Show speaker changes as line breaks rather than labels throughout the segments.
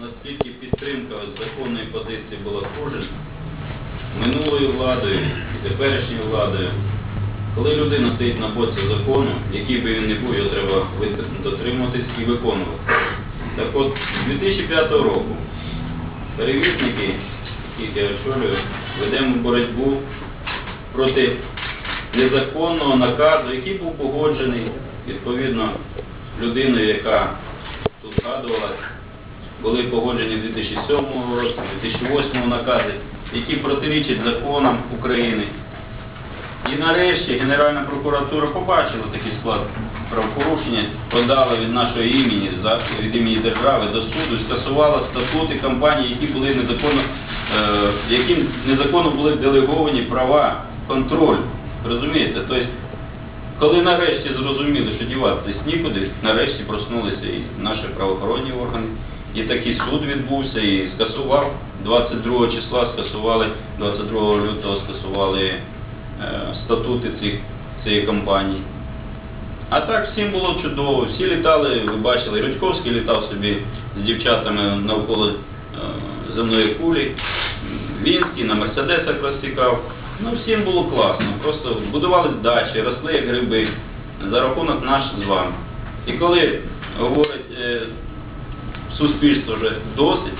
наскільки підтримка законної позиції була кожен минулою владою і теперішньою владою. Коли людина стоїть на боці закону, який би він не був, його треба дотримуватись і виконувати. Так от, з 2005 року перевізники, яких я очолюю, ведемо боротьбу проти незаконного наказу, який був погоджений відповідно людиною, яка тут згадувалась, були погоджені в 2007 році, 2008 накази, які протирічать законам України. І нарешті Генеральна прокуратура побачила такий склад правопорушення, подала від нашого імені, від імені держави до суду, скасувала статути компаній, які були незаконно, е, яким незаконно були делеговані права, контроль. Розумієте? Тобто, коли нарешті зрозуміли, що діватися нікуди, нарешті проснулися і наші правоохоронні органи. І такий суд відбувся і скасував 22 числа, скасували 22 лютого скасували е, статути цих, цієї компанії. А так всім було чудово, всі літали, ви бачили, Рудьковський літав собі з дівчатами навколо е, земної кулі, Вінський на Мерседесах розтікав. Ну всім було класно, просто будувались дачі, росли як гриби за рахунок наш з вами. І коли говорить е, суспільство вже досить,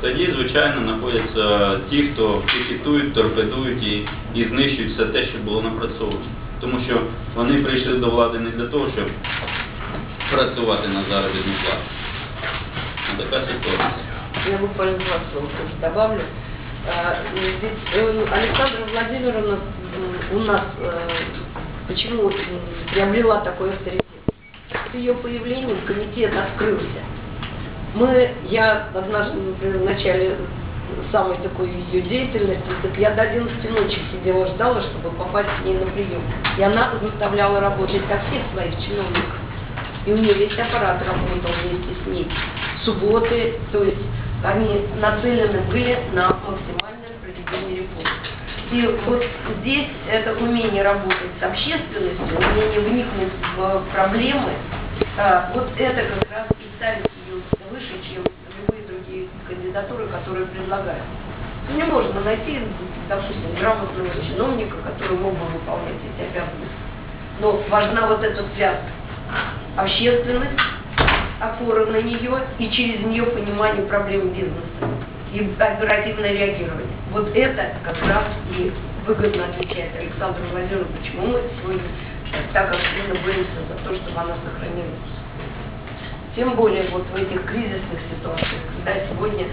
тоді, звичайно, знаходяться ті, хто пікетують, торпедують і, і знищують все те, що було напрацьовано. Тому що вони прийшли до влади не для того, щоб працювати на заробітну плату. А така ситуація.
Я буквально два слова тоже добавлю. А, Ведь э, Александра Владимировна м, у нас э, почему м, приобрела такой авторитет? С ее появлением комитет открылся. Мы, я однажды, например, в начале самой такой ее деятельности, так я до 11 ночи сидела, ждала, чтобы попасть к ней на прием. И она заставляла работать как всех своих чиновников. И у нее весь аппарат работал вместе с ней. Субботы, то есть они нацелены были на максимальное проведение реформ. И вот здесь это умение работать с общественностью, умение вникнуть в проблемы, а, вот это как раз и ставит кандидатуры, которые предлагают. Ну, Не можно найти, допустим, грамотного чиновника, который мог бы выполнять эти обязанности. Но важна вот эта связка. Общественность, опора на нее и через нее понимание проблем бизнеса и оперативное реагирование. Вот это как раз и выгодно отличает Александру Владимировну, почему мы сегодня так активно боремся за то, чтобы она сохранилась. Тем более вот в этих кризисных ситуациях, когда сегодня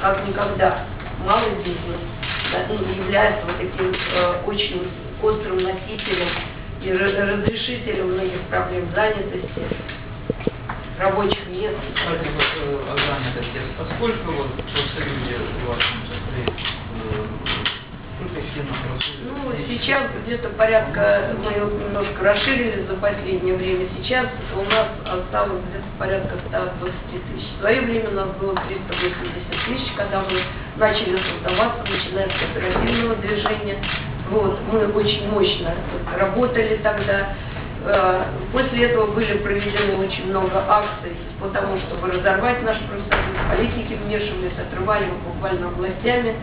как никогда малый бизнес да, ну, является вот таким э, очень острым носителем и ра- разрешителем многих проблем занятости, рабочих мест.
Кстати, вот э, о занятости. А сколько вот в Союзе у вас состоит?
Ну, сейчас где-то порядка, мы немножко расширили за последнее время, сейчас у нас осталось где-то порядка 120 тысяч. В свое время у нас было 380 тысяч, когда мы начали создаваться, начиная с оперативного движения. Вот, мы очень мощно работали тогда. Э, После этого были проведены очень много акций по тому, чтобы разорвать наш профсоюз. Политики вмешивались, отрывали его буквально областями.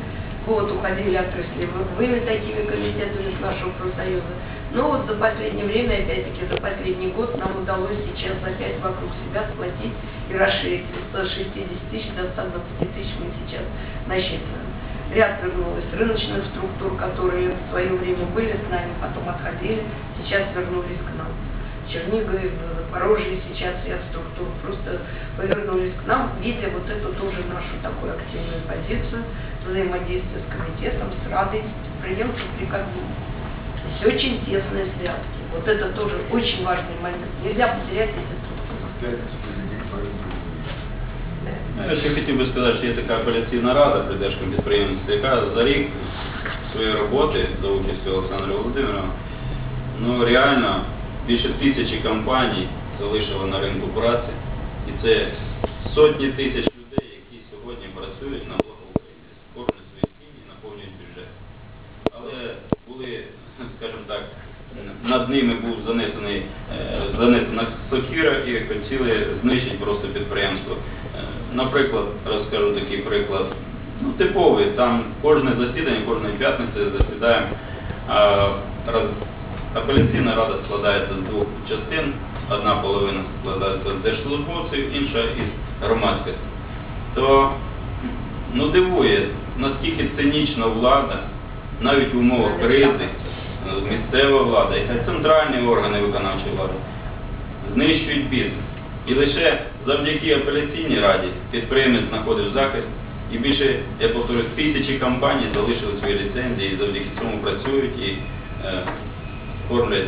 Вот, уходили отраслевыми такими комитетами с нашего профсоюза. Но вот за последнее время, опять-таки, за последний год нам удалось сейчас опять вокруг себя сплотить и расширить с 160 тысяч до 120 тысяч мы сейчас насчитываем. Ряд вернулось рыночных структур, которые в свое время были с нами, потом отходили, сейчас вернулись к нам. Чернигове, в Запорожье сейчас ряд структур просто повернулись к нам, видя вот эту тоже нашу такую активную позицию, взаимодействие с комитетом, с Радой, преемцем приказным. То есть очень тесные связки. Вот это тоже очень важный момент. Нельзя потерять эти структуры.
Ну, Я ще хотів би сказати, що є така апеляційна рада при Держкомпідприємстві, яка за рік своєї роботи за участю Олександра Володимировна, ну реально більше тисячі компаній залишила на ринку праці. І це сотні тисяч людей, які сьогодні працюють на благо України, кормлять свої сім'ї, наповнюють бюджет. Але були, скажімо так, над ними був занесений, е, занесена сокира і хотіли знищити просто підприємство. Е, наприклад, розкажу такий приклад. Ну, типовий, там кожне засідання, кожної п'ятниці засідає а, роз- апеляційна рада складається з двох частин. Одна половина складається з держслужбовців, інша із громадськості. То ну, дивує, наскільки цинічна влада, навіть в умовах кризи, е, місцева влада і центральні органи виконавчої влади знищують бізнес. І лише завдяки апеляційній раді підприємець знаходив захист, і більше, я повторюю, тисячі компаній залишили свої ліцензії і завдяки цьому працюють і е, кормлять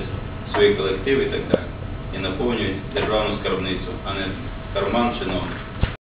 свої колективи і так далі. І наповнюють державну скарбницю, а не карман чиновника.